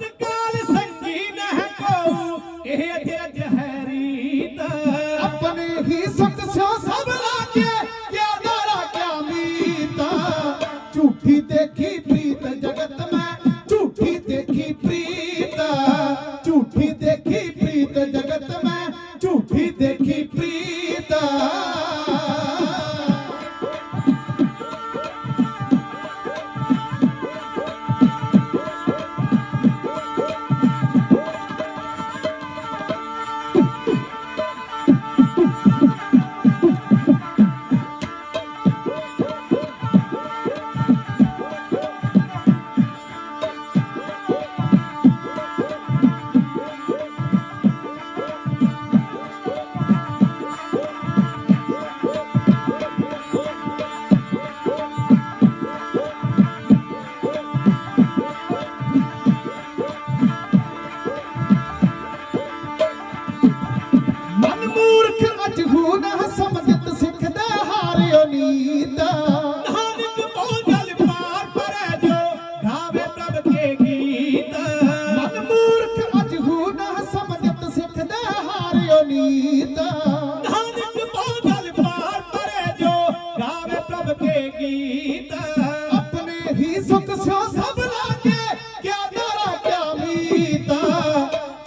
ਤਤਕਾਲ ਸੰਗੀ ਨਹਿ ਕੋ ਇਹ ਅਜੇ ਜਹਰੀਤ ਆਪਣੇ ਹੀ ਸੁਖ ਸਿਓ ਸਭ ਲਾਗੇ ਕਿਆ ਦਾਰਾ ਕਿਆ ਮੀਤਾ ਝੂਠੀ ਦੇਖੀ ਪ੍ਰੀਤ ਜਗਤ ਮੈਂ ਝੂਠੀ ਦੇਖੀ ਪ੍ਰੀਤ ਝੂਠੀ ਦੇਖੀ ਪ੍ਰੀਤ ਜਗਤ ਮੈਂ ਝੂਠੀ ਦੇਖੀ ਪ੍ਰੀਤ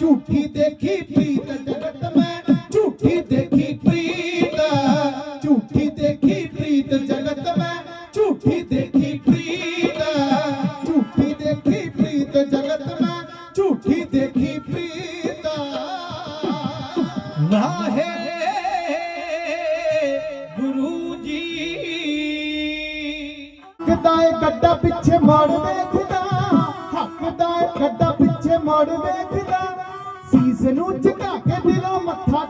ਝੂਠੀ ਦੇਖੀ ਪ੍ਰੀਤ ਜਗਤ ਝੂਠੀ ਦੇਖੀ ਪ੍ਰੀਤ, ਝੂਠੀ ਦੇਖੀ ਪ੍ਰੀਤ ਜਗਤ ਮੈਂ, ਝੂਠੀ ਦੇਖੀ ਪ੍ਰੀਤ। ਵਾਹੇ ਗੁਰੂ ਜੀ। ਹੱਕਦਾ ਗੱਡਾ ਪਿੱਛੇ ਮੋੜ ਵੇਖਦਾ, ਹੱਕਦਾ ਏ ਗੱਡਾ ਪਿੱਛੇ ਮੋੜ ਵੇਖਦਾ। ਸੀਸ ਨੂੰ ਝੁਕਾ ਕੇ ਦਿਲੋਂ ਮੱਥਾ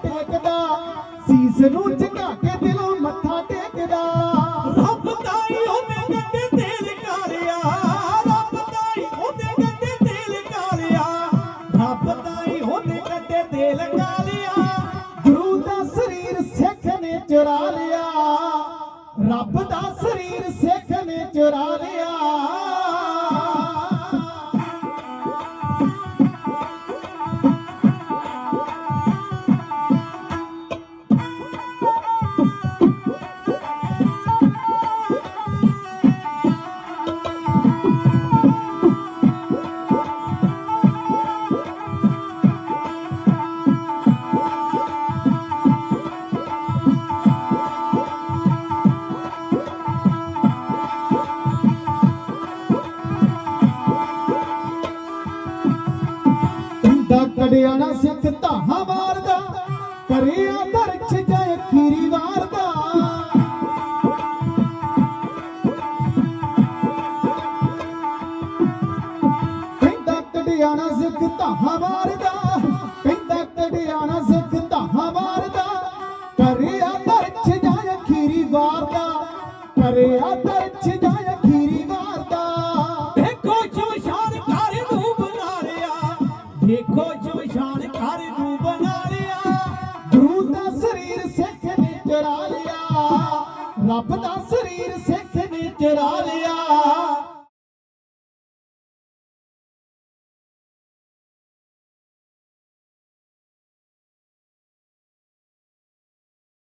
ਰੱਬ ਦਾਈ ਉਹਨੇ ਗੱਡੇ ਤੇਲ ਕਾਲਿਆ। ਗੁਰੂ ਦਾ ਸਰੀਰ ਸਿੱਖ ਨੇ ਚੁਰਾ ਲਿਆ। ਰੱਬ ਦਾ ਸਰੀਰ ਸਿੱਖ ਨੇ ਚੁਰਾ ਲਿਆ। ਹੁੰਦਾ ਕੜਿਆ ਨਾ ਸਿੱਖ ਧਾਹਾਂ ਮਾਰਦਾ, ਕਰਿਆ ਦਰਚ ਜਾਏ ਖੀਰੀ ਵਾਰਦਾ। ਕਹਿੰਦਾ ਕੜਿਆ ਨਾ ਸਿੱਖ ਧਾਹਾਂ ਮਾਰਦਾ, ਕਹਿੰਦਾ ਕੜਿਆ ਨਾ ਸਿੱਖ ਧਾਹਾਂ ਮਾਰਦਾ, ਕਰਿਆ ਦਰਚ ਜਾਏ ਖੀਰੀ ਵਾਰਦਾ, ਕਰਿਆ ਦਰਚ ਜਾਏ ਖੀਰੀ ਵਾਰਦਾ। ਦੇਖੋ ਸ਼ਮਸ਼ਾਨ ਘਰ ਨੂੰ ਬਣਾ ਲਿਆ ਦੇਖੋ ਰੱਬ ਦਾ ਸਰੀਰ ਸਿੱਖ ਨੇ ਚਰਾ ਲਿਆ।